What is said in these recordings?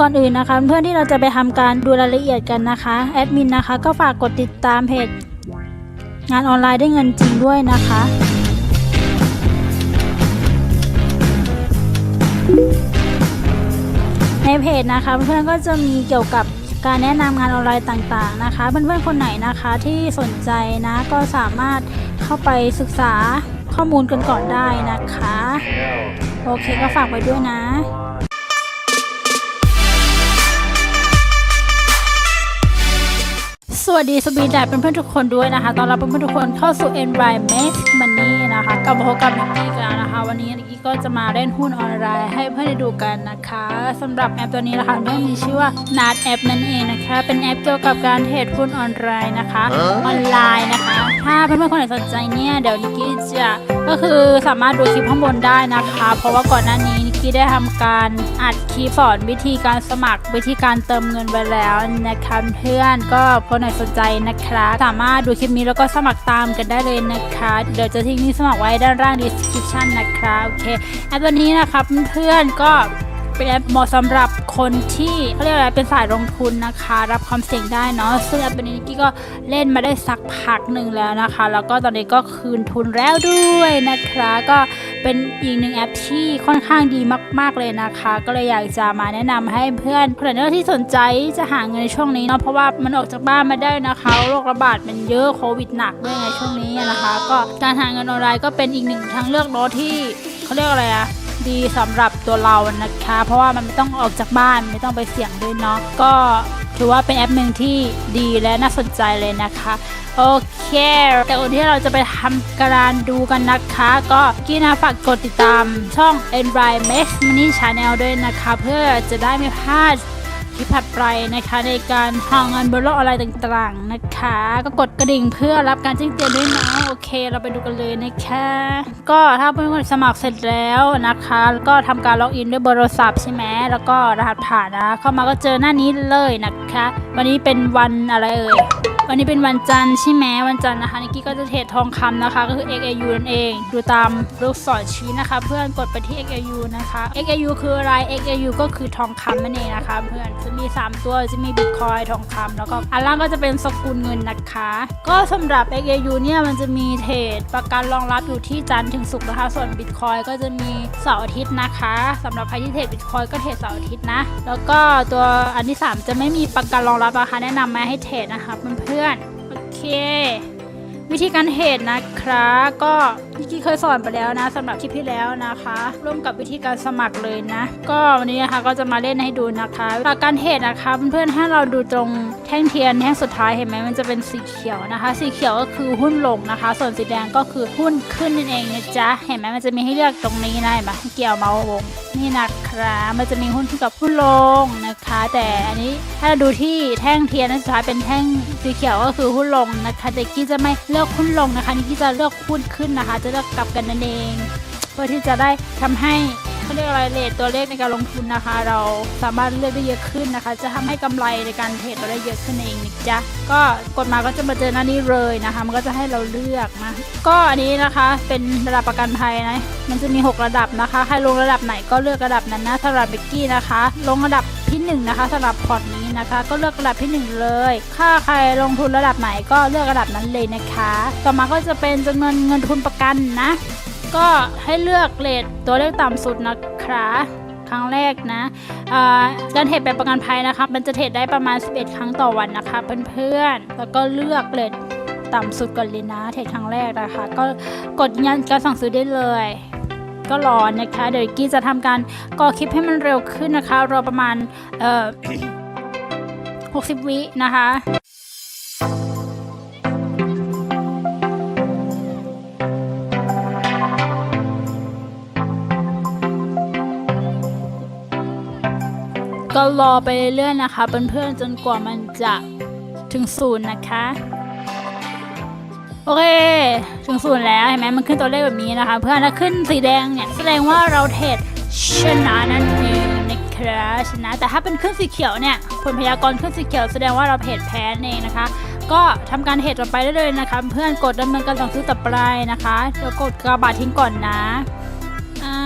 ก่อนอื่นนะคะเพื่อนที่เราจะไปทำการดูรายละเอียดกันนะคะแอดมินนะคะ ก็ฝากกดติดตามเพจงานออนไลน์ได้เงินจริงด้วยนะคะ ในเพจนะคะเพื่อนก็จะมีเกี่ยวกับการแนะนำงานออนไลน์ต่างๆนะคะ เพื่อนๆคนไหนนะคะที่สนใจนะก็สามารถเข้าไปศึกษาข้อมูลกันก่อนได้นะคะ โอเคก็ฝากไว้ด้วยนะ วัสดีสวีดัตเพื่อนๆทุกคนด้วยนะคะตอนรับเพื่อนๆทุกคนเข้าสู่ Environment Money นะคะกลับมาพบกับนิกกี้กันแล้วนะคะ วันนี้นิกกี้ก็จะมาเล่นหุ้นออนไลน์ให้เพื่อนได้ดูกันนะคะสำหรับแอปตัวนี้นะคะเพื่อนมีชื่อว่า Nat App นั่นเองนะคะ เป็นแอปเกี่ยวกับการเทรดหุ้นออนไลน์นะคะออนไลน์นะคะ ถ้าเพื่อนๆคนไหนสนใจเนี่ยเดี๋ยวนิกกี้จะก็คือสามารถดูคลิปข้างบนได้นะคะ เพราะว่าก่อนหน้านี้นิ กี้ได้ทำการอัดคลิปสอนวิธีการสมัครวิธีการเติมเงินไว้แล้วนะคะเพื่อนก็คนไหนสนใจนะคะ สามารถดูคลิปนี้แล้วก็สมัครตามกันได้เลยนะคะ เดี๋ยวจะทิ้งลิงก์สมัครไว้ด้านล่าง description นะคะโอเคแอปตัวนี้นะคะเพื่อนก็เป็นแอปเหมาะสำหรับคนที่เขาเรียกอะไรเป็นสายลงทุนนะคะ รับความเสี่ยงได้เนาะซึ่งแอปนี้กกี้ก็เล่นมาได้สักพักหนึ่งแล้วนะคะ แล้วก็ตอนนี้ก็คืนทุนแล้วด้วยนะคะ ก็ เป็นอีกหนึ่งแอปที่ค่อนข้างดีมากๆเลยนะคะ ก็เลยอยากจะมาแนะนำให้เพื่อนคนไหนที่สนใจจะหาเงินในช่วงนี้เนาะเพราะว่ามันออกจากบ้านมาได้นะคะโรคระบาดมันเยอะโควิดหนักด้วยไงช่วงนี้นะคะ ก็การหาเงินออนไลน์ก็เป็นอีกหนึ่งทางเลือกเนาะที่เขาเรียกอะไรอะดีสำหรับตัวเรานะคะ เพราะว่ามันไม่ต้องออกจากบ้านไม่ต้องไปเสี่ยงด้วยเนาะก็ถือว่าเป็นแอปหนึ่งที่ดีและน่าสนใจเลยนะคะ โอเค แต่ก่อนที่เราจะไปทำการดูกันนะคะ ก็กี้นะฝากกดติดตามช่อง Environment Money Channel ด้วยนะคะ เพื่อจะได้ไม่พลาด ที่ผัดไปนะคะในการหาเงินบนโลกออนไรต่างๆนะคะ ก็กดกระดิ่งเพื่อรับการแจ้งเตือนด้วยนะโอเค เราไปดูกันเลยนะคะ ก็ถ้าเพื่อนๆสมัครเสร็จแล้วนะคะก็ทำการล็อกอินด้วยเบอร์โทรศัพท์ใช่ไหมแล้วก็รหัสผ่านนะเข้ามาก็เจอหน้านี้เลยนะคะ วันนี้เป็นวันอะไรเอ่ย วันนี้เป็นวันจันทร์ใช่ไหมวันจันทร์นะคะนิกกี้ก็จะเทรดทองคำนะคะ ก็คือ XAU นั่นเอง ดูตามลูกศรชี้นะคะ เพื่อนกดไปที่ XAU นะคะ XAU คืออะไร XAU ก็คือทองคำนั่นเองนะคะเพื่อนจะมี 3 ตัวจะมีบิตคอยทองคำแล้วก็อันล่างก็จะเป็นสกุลเงินนะคะ ก็สำหรับ XAU เนี่ยมันจะมีเทรดประกันรองรับอยู่ที่จันทร์ถึงศุกร์นะคะ ส่วนบิตคอยก็จะมีเสาร์อาทิตย์นะคะสำหรับใครที่เทรดบิตคอยก็เทรดเสาร์อาทิตย์นะแล้วก็ตัวอันที่ 3 จะไม่มีประกันรองรับนะคะแนะนำมาให้เทรดนะคะเพื่อนพื่อน โอเค วิธีการเทรดนะคะก็พี่กี้เคยสอนไปแล้วนะสำหรับคลิปที่แล้วนะคะ ร่วมกับวิธีการสมัครเลยนะ ก็วันนี้นะคะก็จะมาเล่นให้ดูนะคะหลักการเทรดนะคะเพื่อนๆให้เราดูตรงแท่งเทียนแท่งสุดท้ายเห็นไหมมันจะเป็นสีเขียวนะคะ สีเขียวก็คือหุ้นลงนะคะ ส่วนสีแดงก็คือหุ้นขึ้นนั่นเองนะจ๊ะเห็นไหมมันจะมีให้เลือกตรงนี้นะเห็นไหมเกี่ยวเมาส์วงนี่นะครับมันจะมีหุ้นขึ้นกับหุ้นลงนะคะ แต่อันนี้ถ้าเราดูที่แท่งเทียนอันสุดท้ายเป็นแท่งสีเขียวก็คือหุ้นลงนะคะแต่กี้จะไม่เลือกหุ้นลงนะคะนี่กี้จะเลือกหุ้นขึ้นนะคะ จะเลือกกลับกันนั่นเองเพื่อที่จะได้ทำให้เขาเรียกอะไรเลทตัวเลขในการลงทุนนะคะ เราสามารถเลือกได้เยอะขึ้นนะคะ จะทำให้กำไรในการเทรดเราได้เยอะขึ้นเองนะจ๊ะก็กดมาก็จะมาเจอหน้านี้เลยนะคะ มันก็จะให้เราเลือกนะก็อันนี้นะคะเป็นระดับประกันภัยนะมันจะมี 6 ระดับนะคะ ใครลงระดับไหนก็เลือกระดับนั้นนะสำหรับเบกกี้นะคะ ลงระดับที่1นะคะสำหรับพอร์ต นะคะ ก็เลือกระดับที่ 1 เลย ค่าใครลงทุนระดับไหนก็เลือกระดับนั้นเลยนะคะ ต่อมาก็จะเป็นจำนวนเงินทุนประกันนะ ก็ให้เลือกเลทตัวเลขต่ำสุดนะคะครั้งแรกนะการเทรดแบบประกันภัยนะคะมันจะเทรดได้ประมาณ 11 ครั้งต่อวันนะคะเพื่อนๆ แล้วก็เลือกเลทต่ำสุดก่อนเลยนะเทรดครั้งแรกนะคะ ก็กดยืนยันการสั่งซื้อได้เลย ก็รอนะคะ เดี๋ยวกี้จะทำการก่อคลิปให้มันเร็วขึ้นนะคะ รอประมาณเอ่อ 60 วินะคะก็รอไปเรื่อยๆนะคะเพื่อนๆจนกว่ามันจะถึงศูนย์นะคะ โอเค ถึงศูนย์แล้วเห็นไหมมันขึ้นตัวเลขแบบนี้นะคะ เพื่อนถ้าขึ้นสีแดงเนี่ยแสดงว่าเราเทรดชนะนั่น ครชนะแต่ถ้าเป็นขึ้นสีเขียวเนี่ยผลพยากรณ์ขึ้นสีเขียวแสดงว่าเราเทรดแพ้นั่นเองนะคะ ก็ทำการเทรดต่อไปได้เลยนะคะ เพื่อนกดดำเนินการสั่งซื้อต่อไปนะคะเดี๋ยวกดกระบาดทิ้งก่อนนะอ่า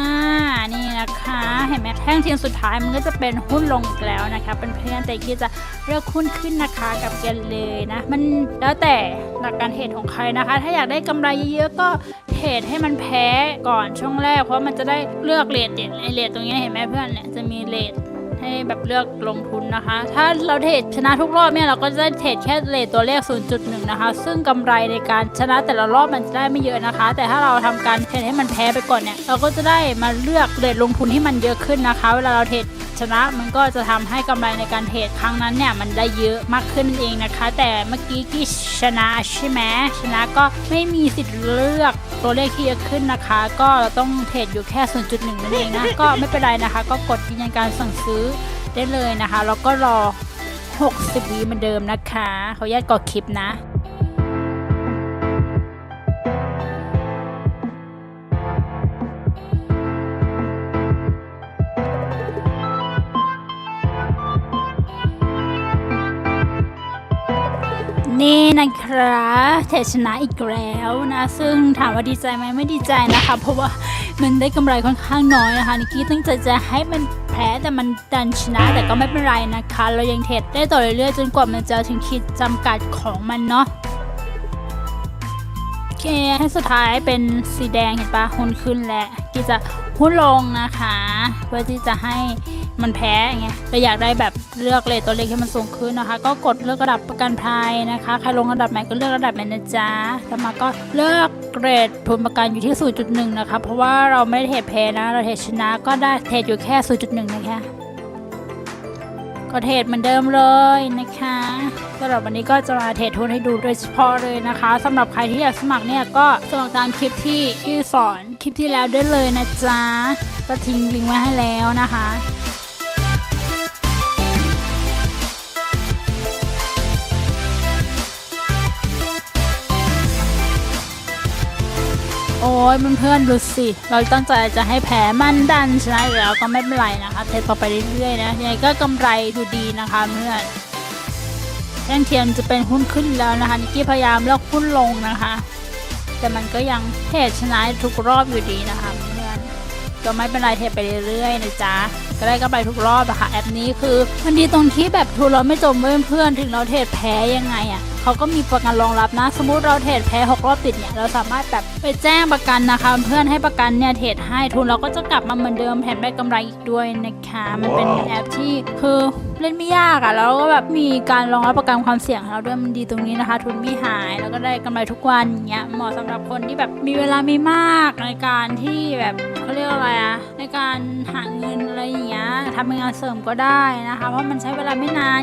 นี่นะคะเห็นไหมแท่งเทียนสุดท้ายมันก็จะเป็นหุ้นลงอีกแล้วนะคะเป็นเพื่อนแต่ที่จะเลือกหุ้นขึ้นนะคะกับเกนเลยนะมันแล้วแต่หลักการเทรดของใครนะคะ ถ้าอยากได้กำไรเยอะๆก็ เทรดให้มันแพ้ก่อนช่วงแรก เพราะมันจะได้เลือกเลทเด่นไอเลทตรงนี้เห็นไหมเพื่อนเนี่ยจะมีเลทให้แบบเลือกลงทุนนะคะ ถ้าเราเทรดชนะทุกรอบเนี่ยเราก็จะได้เทรดแค่เลทตัวเลข 0.1 นะคะ ซึ่งกำไรในการชนะแต่ละรอบมันจะได้ไม่เยอะนะคะ แต่ถ้าเราทำการเทรดให้มันแพ้ไปก่อนเนี่ย เราก็จะได้มาเลือกเลทลงทุนที่มันเยอะขึ้นนะคะ เวลาเราเทรด ชนะ มันก็จะทำให้กำไรในการเทรดครั้งนั้นเนี่ยมันได้เยอะมากขึ้นนั่นเองนะคะ แต่เมื่อกี้กี้ชนะใช่ไหมชนะก็ไม่มีสิทธิ์เลือกตัวเลขที่เยอะขึ้นนะคะ ก็ต้องเทรดอยู่แค่ 0.1นั่นเองนะก็ไม่เป็นไรนะคะ ก็กดยืนยันการสั่งซื้อได้เลยนะคะแล้วก็รอ 60วิเหมือนเดิมนะคะเขาแยกกดคลิปนะ นี่นะครับเทชนะอีกแล้วนะ ซึ่งถามว่าดีใจไหมไม่ดีใจนะคะ เพราะว่ามันได้กำไรค่อนข้างน้อยนะคะนิกกี้ตั้งใจจะให้มันแพ้แต่มันดันชนะแต่ก็ไม่เป็นไรนะคะ เรายังเทรดได้ต่อเรื่อยๆจนกว่ามันจะถึงขีดจำกัดของมันเนาะโอเคให้สุดท้ายเป็นสีแดงเห็นปะหุ้นขึ้นและที่จะหุ้นลงนะคะ เพื่อที่จะให้ มันแพ้ไงเราอยากได้แบบเลือกเลทตัวเลขให้มันสูงขึ้นนะคะ ก็กดเลือกระดับประกันภัยนะคะ ใครลงระดับไหนก็เลือกระดับนั้นนะจ๊ะแล้วมาก็เลือกเกรททุนประกันอยู่ที่ 0.1 นะคะ เพราะว่าเราไม่ได้เทรดแพ้นะ เราเทรดชนะก็ได้เทรดอยู่แค่ 0.1 นะคะก็เทรดเหมือนเดิมเลยนะคะสำหรับวันนี้ก็จะมาเทรดทุนให้ดูโดยเฉพาะเลยนะคะสำหรับใครที่อยากสมัครเนี่ยก็สมัครตามคลิปที่ที่สอนคลิปที่แล้วได้เลยนะจ๊ะก็ทิ้งลิงก์ไว้ให้แล้วนะคะ อ้ยเพื่อนๆดูสิ เราตั้งใจจะให้แพ้มันดันชนะแล้วก็ไม่เป็นไรนะคะ เทสต่อไปเรื่อยๆนะยังไงก็กำไรดูดีนะคะเพื่อนแท่งเทียนจะเป็นหุ้นขึ้นแล้วนะคะนิกกี้พยายามเลือกหุ้นลงนะคะ แต่มันก็ยังเทรดชนะทุกรอบอยู่ดีนะคะเพื่อนก็ไม่เป็นไรเทรดไปเรื่อยๆนะจ๊ะก็ได้กำไรทุกรอบอะค่ะแอปนี้คือมันดีตรงที่แบบทุนเราไม่จมเพื่อนๆถึงเราเทรดแพ้ยังไงอะ เขาก็มีประกันรองรับนะ สมมุติเราเทรดแพ้หกรอบติดเนี่ยเราสามารถแบบไปแจ้งประกันนะคะ เพื่อนให้ประกันเนี่ยเทรดให้ทุนเราก็จะกลับมาเหมือนเดิมแถมได้กำไรอีกด้วยนะคะ มันเป็นแอปที่คือเล่นไม่ยากอะแล้วก็แบบมีการรองรับประกันความเสี่ยงให้เราด้วยมันดีตรงนี้นะคะ ทุนไม่หายแล้วก็ได้กำไรทุกวันอย่างเงี้ยเหมาะสำหรับคนที่แบบมีเวลามีมากในการที่แบบเขาเรียกอะไรอะในการหาเงินอะไรอย่างเงี้ยทำเป็นงานเสริมก็ได้นะคะ เพราะมันใช้เวลาไม่นาน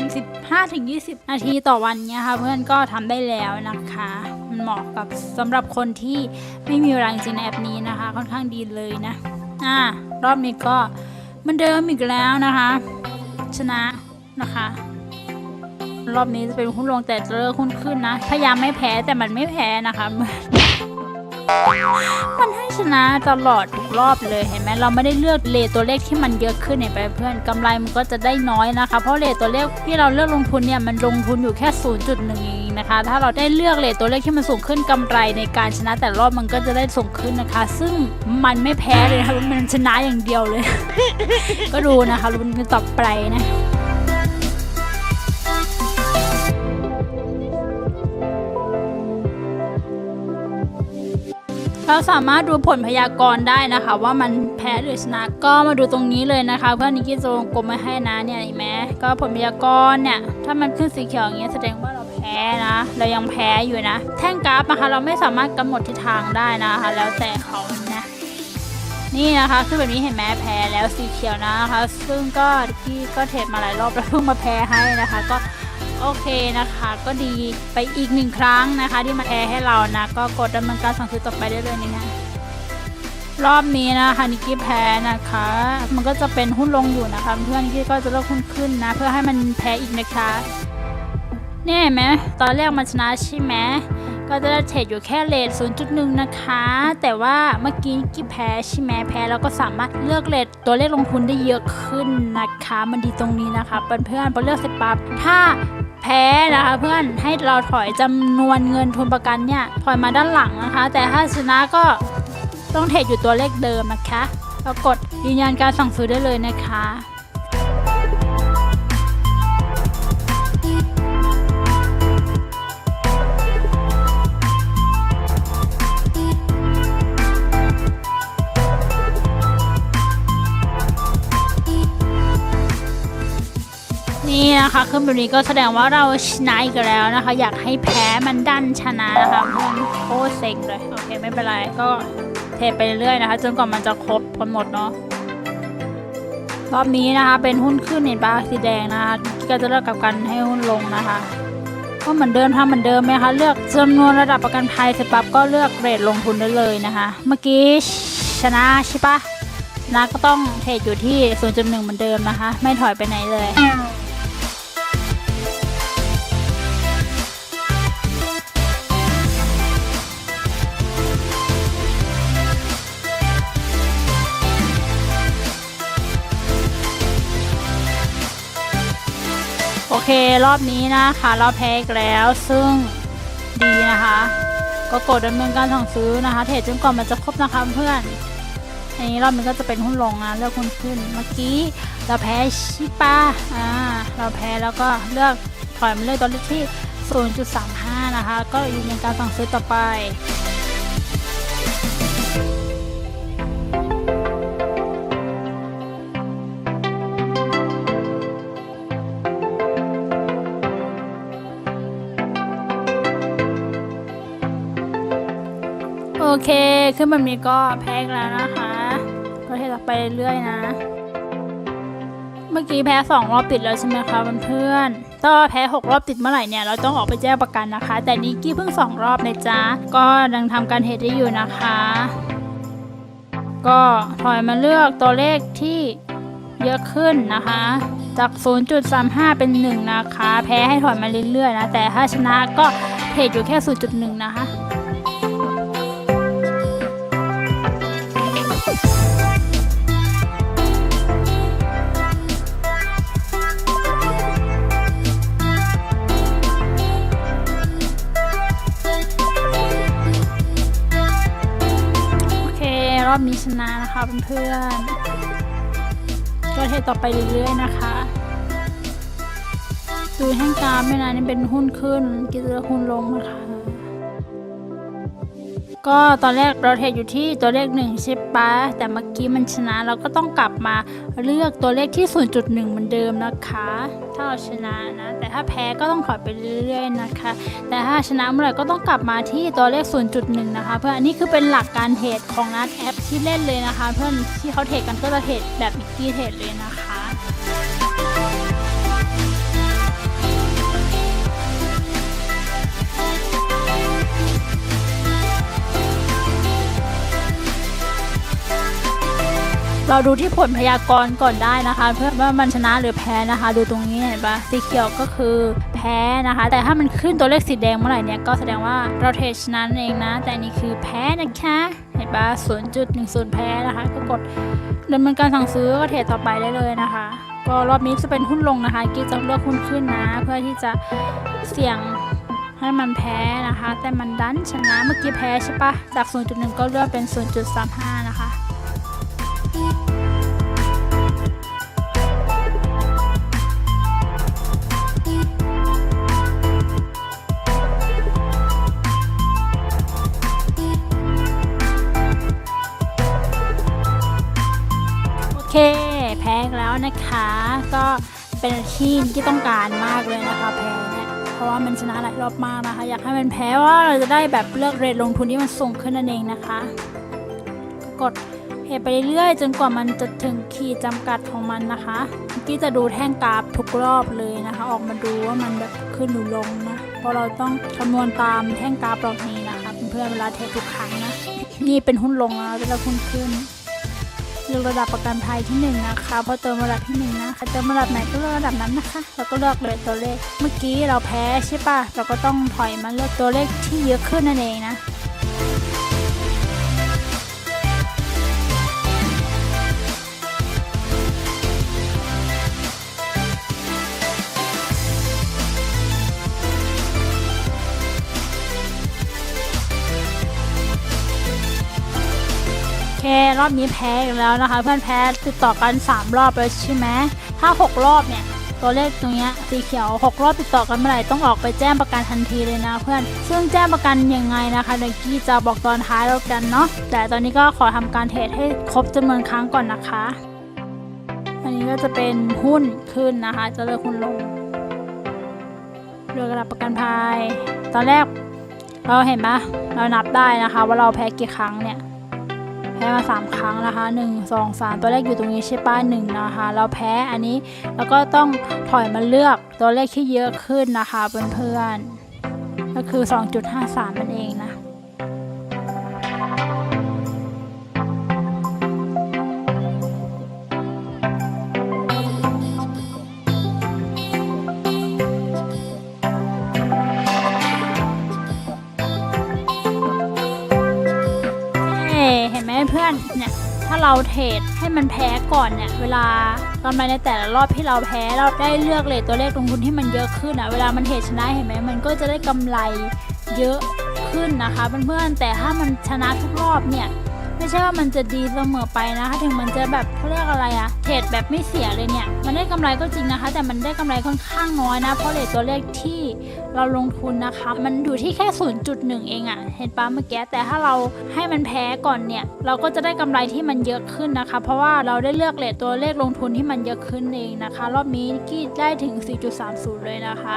15-20 นาทีต่อวันเนี้ยค่ะเพื่อนก็็ทำได้แล้วนะคะมันเหมาะกับสำหรับคนที่ไม่มีเวลาจริงในแอปนี้นะคะ ค่อนข้างดีเลยนะอ่ารอบนี้ก็มันเดิมอีกแล้วนะคะ ชนะนะคะ รอบนี้จะเป็นหุ้นลงแต่เลิกหุ้นขึ้นนะพยายามไม่แพ้แต่มันไม่แพ้นะคะมันให้ชนะตลอดทุกรอบเลยเห็นไหมเราไม่ได้เลือกเลตัวเลขที่มันเยอะขึ้นเนี่ยไปเพื่อนกำไรมันก็จะได้น้อยนะคะ เพราะเลตัวเลขที่เราเลือกลงทุนเนี่ยมันลงทุนอยู่แค่ 0.1เอง นะคะ ถ้าเราได้เลือกเลทตัวเลขที่มันสูงขึ้นกำไรในการชนะแต่รอบมันก็จะได้สูงขึ้นนะคะ ซึ่งมันไม่แพ้เลยนะคะมันชนะอย่างเดียวเลย ก็ดูนะคะลุ้นกันต่อไปนะ เราสามารถดูผลพยากรณ์ได้นะคะ ว่ามันแพ้หรือชนะก็มาดูตรงนี้เลยนะคะเพื่อนนิกกี้จะวงกลมมาให้นะเนี่ยเห็นไหมก็ผลพยากรณ์เนี่ยถ้ามันขึ้นสีเขียวอย่างเงี้ยแสดงว่าเราแพ้นะเรายังแพ้อยู่นะ แท่งกราฟนะคะเราไม่สามารถกำหนดทิศทางได้นะคะ แล้วแต่เขานะนี่นะคะคือแบบนี้เห็นไหมแพ้แล้วสีเขียวนะคะ ซึ่งก็ที่ก็เทรดมาหลายรอบแล้วเพิ่งมาแพ้ให้นะคะ ก็ โอเคนะคะ ก็ดีไปอีกหนึ่งครั้งนะคะ ที่มาแพ้ให้เรานะ ก็กดดำเนินการสั่งซื้อต่อไปได้เลยนี่นะรอบนี้นะคะนิกกี้แพ้นะคะ มันก็จะเป็นหุ้นลงอยู่นะคะ เพื่อนนิกกี้ก็จะเลิกหุ้นขึ้นนะ เพื่อให้มันแพ้อีกนะคะเนี่ยเห็นไหมตอนแรกมันชนะใช่ไหมก็จะได้เทรดอยู่แค่เลท0.1 นะคะ แต่ว่าเมื่อกี้กี่แพ้ใช่ไหมแพ้แล้วก็สามารถเลือกเลทตัวเลขลงทุนได้เยอะขึ้นนะคะ มันดีตรงนี้นะคะเพื่อนๆพอเลือกเสร็จปั๊บถ้า แพ้นะคะ เพื่อนให้เราถอยจำนวนเงินทุนประกันเนี่ยถอยมาด้านหลังนะคะ แต่ถ้าชนะก็ต้องเทรดอยู่ตัวเลขเดิมนะคะเรากดยืนยันการสั่งซื้อได้เลยนะคะ นี่นะคะขึ้นแบบนี้ก็แสดงว่าเราชนะอีกแล้วนะคะ อยากให้แพ้มันดันชนะนะคะเพื่อนโคตรเซ็งเลยโอเคไม่เป็นไรก็เทไปเรื่อยๆนะคะ จนกว่ามันจะครบกันหมดเนาะรอบนี้นะคะ เป็นหุ้นขึ้นเห็นปะสีแดงนะคะก็จะเลือกกับกันให้หุ้นลงนะคะก็เหมือนเดิมทำเหมือนเดิมไหมคะเลือกจำนวนระดับประกันภัยเสร็จปั๊บก็เลือกเรทลงทุนได้เลยนะคะ เมื่อกี้ชนะใช่ปะชนะก็ต้องเทรดอยู่ที่ 0.1 เหมือนเดิมนะคะ ไม่ถอยไปไหนเลย เครอบนี้นะคะเราแพ้อีกแล้วซึ่งดีนะคะ ก็กดดำเนินการสั่งซื้อนะคะ เทรดจนกว่ามันจะครบนะคะเพื่อนอันนี้รอบนี้ก็จะเป็นหุ้นลงนะเลือกหุ้นขึ้นเมื่อกี้เราแพ้ชิปาอ่าเราแพ้แล้วก็เลือกถอยมาเลือกตัวเลขที่ 0.35 นะคะ ก็ยืนยันการสั่งซื้อต่อไป เค ขึ้นแบบนี้ก็แพ้กแล้วนะคะ ก็เทต่อไปเรื่อยๆนะ เมื่อกี้แพ้สองรอบติดแล้วใช่ไหมคะเพื่อนถ้าแพ้หกรอบติดเมื่อไหร่เนี่ยเราต้องออกไปแจ้งประกันนะคะ แต่นิกกี้เพิ่งสองรอบนะจ๊ะ ก็ยังทำการเทได้อยู่นะคะ ก็ถอยมาเลือกตัวเลขที่เยอะขึ้นนะคะ จาก 0.35 เป็น 1 นะคะ แพ้ให้ถอยมาเรื่อยๆนะ แต่ถ้าชนะก็เทรดอยู่แค่ 0.1 นะคะ อบนี้ชนะนะคะเพื่อนๆก็เทต่อไปเรื่อยๆนะคะดูแห้งกราฟไม่นานนี่เป็นหุ้นขึ้นกิจหุ้นลงนะคะ ก็ตอนแรกเราเทรดอยู่ที่ตัวเลขหนึ่งใช่ปะแต่เมื่อกี้มันชนะเราก็ต้องกลับมาเลือกตัวเลขที่ 0.1 เหมือนเดิมนะคะ ถ้าเราชนะนะ แต่ถ้าแพ้ก็ต้องถอยไปเรื่อยๆนะคะ แต่ถ้าชนะเมื่อไหร่ก็ต้องกลับมาที่ตัวเลข 0.1 นะคะ เพื่อนอันนี้คือเป็นหลักการเทรดของนัดแอปที่เล่นเลยนะคะ เพื่อนที่เขาเทรดกันก็จะเทรดแบบมิกกี้เทรดเลยนะคะ เราดูที่ผลพยากรณ์ก่อนได้นะคะ เพื่อว่ามันชนะหรือแพ้นะคะ ดูตรงนี้เห็นปะสีเขียวก็คือแพ้นะคะ แต่ถ้ามันขึ้นตัวเลขสีแดงเมื่อไหร่เนี่ยก็แสดงว่าเราเทรดชนะนั่นเองนะ แต่นี่คือแพ้นะคะเห็นปะ0.10แพ้นะคะ ก็กดดำเนินการสั่งซื้อก็เทรดต่อไปได้เลยนะคะ ก็รอบนี้จะเป็นหุ้นลงนะคะกิ๊กจะเลือกหุ้นขึ้นนะ เพื่อที่จะเสี่ยงให้มันแพ้นะคะ แต่มันดันชนะเมื่อกี้แพ้ใช่ปะจาก 0.1 ก็เลือกเป็น 0.35 นะคะ เคแพ้แล้วนะคะ ก็เป็นที่ที่ต้องการมากเลยนะคะแพ้เนี่ยเพราะว่ามันชนะหลายรอบมากนะคะ อยากให้มันแพ้ว่าเราจะได้แบบเลือกเรทลงทุนที่มันสูงขึ้นนั่นเองนะคะ กดเทไปเรื่อยๆจนกว่ามันจะถึงขีดจำกัดของมันนะคะที่จะดูแท่งกราฟทุกรอบเลยนะคะ ออกมาดูว่ามันแบบขึ้นหรือลงนะเพราะเราต้องคำนวณตามแท่งกราฟเหล่านี้นะคะเพื่อนเวลาเทรดทุกครั้งนะนี่เป็นหุ้นลงแล้วจะหุ้นขึ้น เลือกระดับประกันภัยที่หนึ่งนะคะพอเติมระดับที่หนึ่งนะคะเติมระดับไหนก็เลือกระดับนั้นนะคะแล้วก็เลือกเลยตัวเลข เมื่อกี้เราแพ้ใช่ปะเราก็ต้องถอยมาเลือกตัวเลขที่เยอะขึ้นนั่นเองนะ รอบนี้แพ้อีกแล้วนะคะ เพื่อนแพ้ติดต่อกัน 3 รอบแล้วใช่ไหมถ้า 6 รอบเนี่ยตัวเลขตรงเนี้ยสีเขียว 6 รอบติดต่อกันเมื่อไหร่ต้องออกไปแจ้งประกันทันทีเลยนะเพื่อน ซึ่งแจ้งประกันยังไงนะคะเดกี้จะบอกตอนท้ายแล้วกันเนาะแต่ตอนนี้ก็ขอทำการเทรดให้ครบจำนวนครั้งก่อนนะคะ อันนี้ก็จะเป็นหุ้นขึ้นนะคะจะเลือกหุ้นลงเลือกระดับประกันภัย ตอนแรกเราเห็นปะเรานับได้นะคะ ว่าเราแพ้กี่ครั้งเนี่ย แพ้มา 3 ครั้งนะคะ1 2 3 ตัวเลขอยู่ตรงนี้ใช่ป้ะหนึ่งนะคะ เราแพ้อันนี้แล้วก็ต้องถอยมาเลือกตัวเลขที่เยอะขึ้นนะคะเพื่อนๆก็คือ 2.53มันเองนะานเนี่ยถ้าเราเทรดให้มันแพ้ก่อนเนี่ย เวลากำไรในแต่ละรอบที่เราแพ้เราได้เลือกเลทตัวเลขลงทุนที่มันเยอะขึ้นอะเวลามันเทรดชนะเห็นไหมมันก็จะได้กำไรเยอะขึ้นนะคะเพื่อนๆแต่ถ้ามันชนะทุกรอบเนี่ย ไม่ใช่ว่ามันจะดีเสมอไปนะคะ ถึงมันจะแบบเขาเรียกอะไรอะเทรดแบบไม่เสียเลยเนี่ย มันได้กำไรก็จริงนะคะ แต่มันได้กำไรค่อนข้างน้อยนะ เพราะเลทตัวเลขที่เราลงทุนนะคะ มันอยู่ที่แค่ 0.1 เองอะเห็นปะเมื่อกี้ แต่ถ้าเราให้มันแพ้ก่อนเนี่ย เราก็จะได้กำไรที่มันเยอะขึ้นนะคะ เพราะว่าเราได้เลือกเลทตัวเลขลงทุนที่มันเยอะขึ้นเองนะคะ รอบนี้กี้ได้ถึง 4.30 เลยนะคะ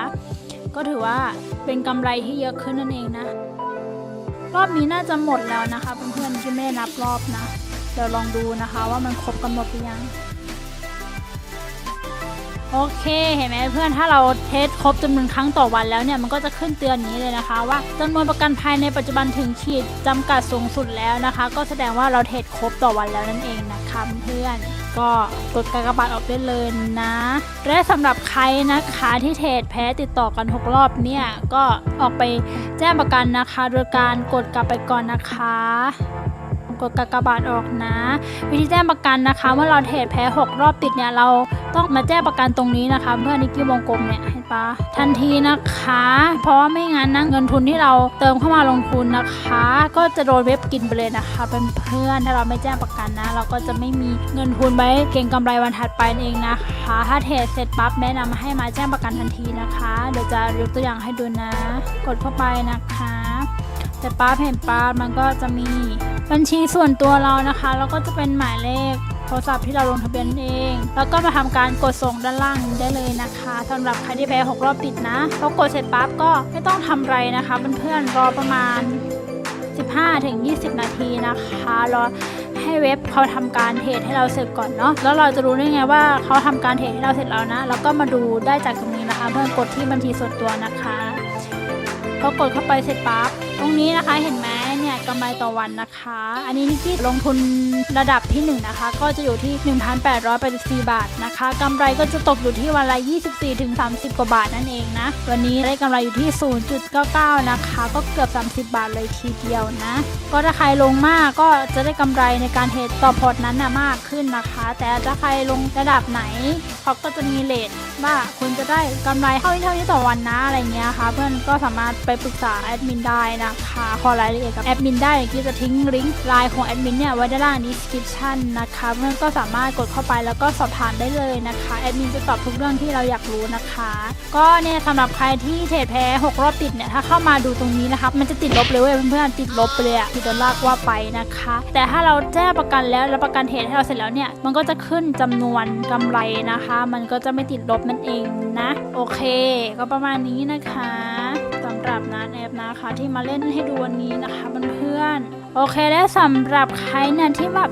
ก็ถือว่าเป็นกำไรที่เยอะขึ้นนั่นเองนะ รอบนี้น่าจะหมดแล้วนะคะเพื่อนๆที่ไม่นับรอบนะ เดี๋ยวลองดูนะคะว่ามันครบกำหนดหรือยัง โอเคเห็นไหมเพื่อนถ้าเราเทสครบจำนวนครั้งต่อวันแล้วเนี่ยมันก็จะขึ้นเตือนนี้เลยนะคะ ว่าจำนวนประกันภัยในปัจจุบันถึงขีดจำกัดสูงสุดแล้วนะคะ ก็แสดงว่าเราเทสครบต่อวันแล้วนั่นเองนะคะเพื่อน ก็กดกากบาทออกได้เลยนะ และสำหรับใครนะคะที่เทรดแพ้ติดต่อกัน 6 รอบเนี่ยก็ออกไปแจ้งประกันนะคะ โดยการกดกลับไปก่อนนะคะ กดกากบาทออกนะ วิธีแจ้งประกันนะคะ เมื่อเราเทรดแพ้ 6 รอบติดเนี่ยเราต้องมาแจ้งประกันตรงนี้นะคะ เพื่อนิกกี้วงกลมเนี่ยเห็นปะทันทีนะคะ เพราะว่าไม่งั้นนะเงินทุนที่เราเติมเข้ามาลงทุนนะคะ ก็จะโดนเว็บกินไปเลยนะคะเป็นเพื่อนถ้าเราไม่แจ้งประกันนะ เราก็จะไม่มีเงินทุนไว้เก็งกำไรวันถัดไปเองนะคะ ถ้าเทรดเสร็จปั๊บแนะนำให้มาแจ้งประกันทันทีนะคะ เดี๋ยวจะยกตัวอย่างให้ดูนะ กดเข้าไปนะคะ แต่ป้าเห็นป้ามันก็จะมีบัญชีส่วนตัวเรานะคะ แล้วก็จะเป็นหมายเลขโทรศัพท์ที่เราลงทะเบียนเอง แล้วก็มาทำการกดส่งด้านล่างได้เลยนะคะสำหรับใครที่แพ้6รอบติดนะพอกดเสร็จปั๊บก็ไม่ต้องทำไรนะคะเพื่อนๆรอประมาณ 15-20 นาทีนะคะรอให้เว็บเขาทำการเทรดให้เราเสร็จก่อนเนาะแล้วเราจะรู้ได้ไงว่าเขาทำการเทรดให้เราเสร็จแล้วนะแล้วก็มาดูได้จากตรงนี้นะคะ เพื่อนกดที่บัญชีส่วนตัวนะคะพอกดเข้าไปเสร็จปั๊บ ตรงนี้นะคะเห็นไหม กำไรต่อวันนะคะ อันนี้นิกกี้ลงทุนระดับที่1นงนะคะ ก็จะอยู่ที่ 1,884 บาทนะคะกำไรก็จะตกอยู่ที่วันละ 24-30 กว่าบาทนั่นเองนะ วันนี้ได้กำไรอยู่ที่ 0.99 นะคะ ก็เกือบ 30 บาทเลยทีเดียวนะ ก็ถ้าใครลงมากก็จะได้กำไรในการเทรดต่อพอร์ตนั้นนะมากขึ้นนะคะ แต่ถ้าใครลงระดับไหนเขาก็จะมีเลทว่าคุณจะได้กำไรเท่านี้เท่านี้ต่อวันนะอะไรเงี้ยค่ะ เพื่อนก็สามารถไปปรึกษาแอดมินได้นะคะ ขอรายละเอียดกับแอดมินได้เดี๋ยวกี้จะทิ้งลิงก์ไลน์ของแอดมินเนี่ยไว้ด้านล่าง description นะคะเพื่อนก็สามารถกดเข้าไปแล้วก็สอบถามได้เลยนะคะแอดมินจะตอบทุกเรื่องที่เราอยากรู้นะคะ ก็เนี่ยสำหรับใครที่เทรดแพ้6รอบติดเนี่ยถ้าเข้ามาดูตรงนี้นะคะมันจะติดลบเลยเว้ยเพื่อนๆติดลบไปเลยอะที่ดอลลาร์ว่าไปนะคะ แต่ถ้าเราแจ้งประกันแล้วแล้วประกันเทรดให้เราเสร็จแล้วเนี่ยมันก็จะขึ้นจำนวนกำไรนะคะ มันก็จะไม่ติดลบนั่นเองนะ โอเค ก็ประมาณนี้นะคะ หรับนัดแอปนะคะที่มาเล่นให้ดูวันนี้นะคะเพื่อนๆโอเคและสำหรับใครเนี่ยที่แบบ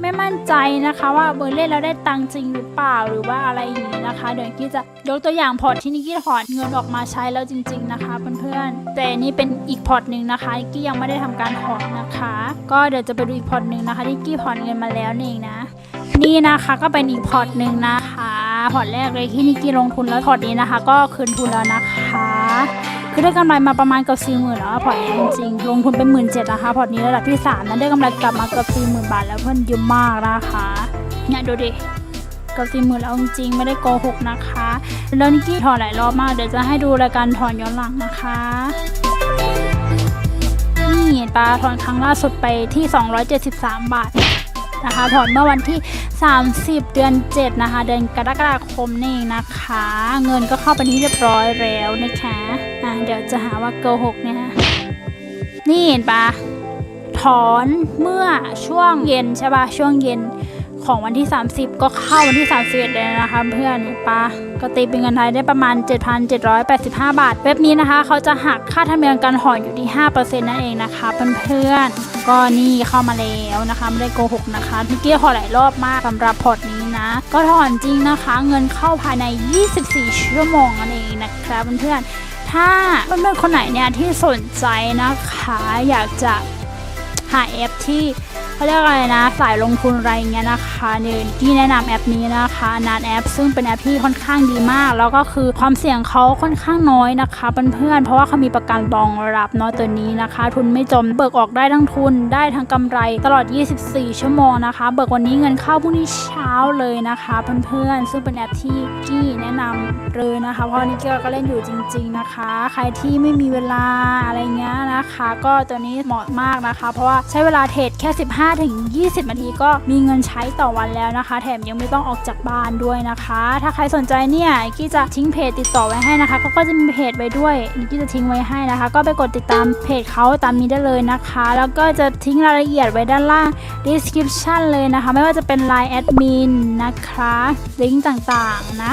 ไม่มั่นใจนะคะว่าเบอร์เล่นแล้วได้ตังค์จริงหรือเปล่าหรือว่าอะไรอย่างนี้นะคะ เดี๋ยวกี้จะยกตัวอย่างพอร์ตที่นิกกี้ถอนเงินออกมาใช้แล้วจริง ๆนะคะเพื่อนๆแต่นี่เป็นอีกพอร์ตหนึ่งนะคะนิกกี้ยังไม่ได้ทำการถอนนะคะ ก็เดี๋ยวจะไปดูอีกพอร์ตหนึ่งนะคะนิกกี้ถอนเงินมาแล้วนี่เองนะ นี่นะคะก็เป็นอีกพอร์ตหนึ่งนะคะพอร์ตแรกเลยที่นิกกี้ลงทุนแล้วพอร์ตนี้นะคะ ก็คืนทุนแล้วนะคะ คือได้กำไรมาประมาณเกือบสี่หมื่นแล้วอะพอร์ตนี้จริงๆลงทุนเป็นหมื่นเจ็ดนะคะพอร์ตนี้ระดับที่สามนั้นได้กำไรกลับมาเกือบสี่หมื่นบาทแล้วเพื่อนเยอะมากนะคะเนี่ยดูดิเกือบสี่หมื่นแล้วจริงๆไม่ได้โกหกนะคะ แล้วนิกกี้ถอนหลายรอบมากเดี๋ยวจะให้ดูรายการถอนย้อนหลังนะคะนี่นี่ปลาถอนครั้งล่าสุดไปที่ 273 บาท นะคะถอนเมื่อวันที่ 30 เดือน 7 นะคะ เดือนกรกฎาคมนี่เองนะคะ เงินก็เข้าไปที่เรียบร้อยแล้วนะคะอะเดี๋ยวจะหาว่าโกหกเนี่ยนะนี่เห็นปะถอนเมื่อช่วงเย็นใช่ปะช่วงเย็น ของวันที่ 30 ก็เข้าวันที่ 31เลยนะคะ เพื่อนปะก็ตีเป็นเงินไทยได้ประมาณ 7,785 บาท เว็บนี้นะคะ เขาจะหักค่าธรรมเนียมการถอนอยู่ที่ 5%นั่นเองนะคะเพื่อนๆก็นี่เข้ามาแล้วนะคะไม่ได้โกหกนะคะพี่เกี้ยถอหลายรอบมากสำหรับพอร์ตนี้นะ ก็ถอนจริงนะคะ เงินเข้าภายใน 24 ชั่วโมงนั่นเองนะคะเพื่อนๆถ้าเพื่อนๆคนไหนเนี่ยที่สนใจนะคะ อยากจะหาแอปที่ เขาเรียกอะไรนะสายลงทุนอะไรเงี้ยนะคะเนี่ยที่แนะนำแอปนี้นะคะนัดแอป ซึ่งเป็นแอปที่ค่อนข้างดีมาก แล้วก็คือความเสี่ยงเขาค่อนข้างน้อยนะคะเพื่อนๆเพราะว่าเขามีประกันรองรับเนาะตัวนี้นะคะ ทุนไม่จมเบิกออกได้ทั้งทุนได้ทั้งกำไรตลอด 24 ชั่วโมงนะคะ เบิกวันนี้เงินเข้าพรุ่งนี้เช้าเลยนะคะเพื่อนๆซึ่งเป็นแอปที่กี้แนะนำเลยนะคะ เพราะนี่กี้ก็เล่นอยู่จริง ๆนะคะ ใครที่ไม่มีเวลาอะไรเงี้ยนะคะ ก็ตัวนี้เหมาะมากนะคะ เพราะว่าใช้เวลาเทรดแค่ 15ถึง20 นาทีก็มีเงินใช้ต่อวันแล้วนะคะ แถมยังไม่ต้องออกจากบ้านด้วยนะคะ ถ้าใครสนใจเนี่ยกี้จะทิ้งเพจติดต่อไว้ให้นะคะก็ก็จะมีเพจไว้ด้วยกี้จะทิ้งไว้ให้นะคะ ก็ไปกดติดตามเพจเขาตามนี้ได้เลยนะคะ แล้วก็จะทิ้งรายละเอียดไว้ด้านล่าง description เลยนะคะ ไม่ว่าจะเป็น Line Admin นะคะลิงก์ต่างๆนะ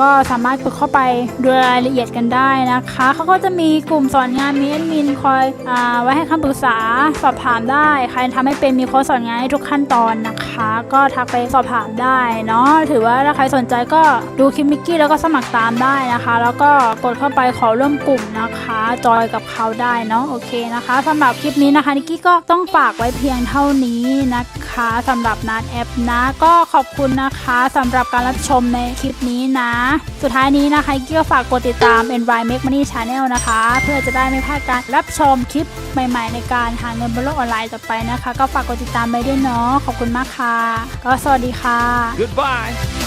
ก็สามารถกดเข้าไปดูรายละเอียดกันได้นะคะ เขาก็จะมีกลุ่มสอนงานมีแอดมินคอยอไว้ให้คำปรึกษาสอบถามได้ ใครทำให้เป็นมีโค้ชสอนงานให้ทุกขั้นตอนนะคะ ก็ทักไปสอบถามได้เนาะถือว่าถ้าใครสนใจก็ดูคลิปมิกกี้แล้วก็สมัครตามได้นะคะ แล้วก็กดเข้าไปขอร่วมกลุ่มนะคะ จอยกับเขาได้เนาะโอเคนะคะสำหรับคลิปนี้นะคะนิกกี้ก็ต้องฝากไว้เพียงเท่านี้นะคะสำหรับนัดแอปนะ ก็ขอบคุณนะคะสำหรับการรับชมในคลิปนี้นะสุดท้ายนี้นะคะนิกกี้ก็ฝากกดติดตาม e n v i Make Money Channel นะคะ เพื่อจะได้ไม่พลาดการรับชมคลิปใหม่ๆ ในการหาเงินบนโลกออนไลน์ต่อไปนะคะ ก็ฝากกดติดตามไปด้วยเนาะขอบคุณมากค่ะ ก็สวัสดีค่ะ Goodbye.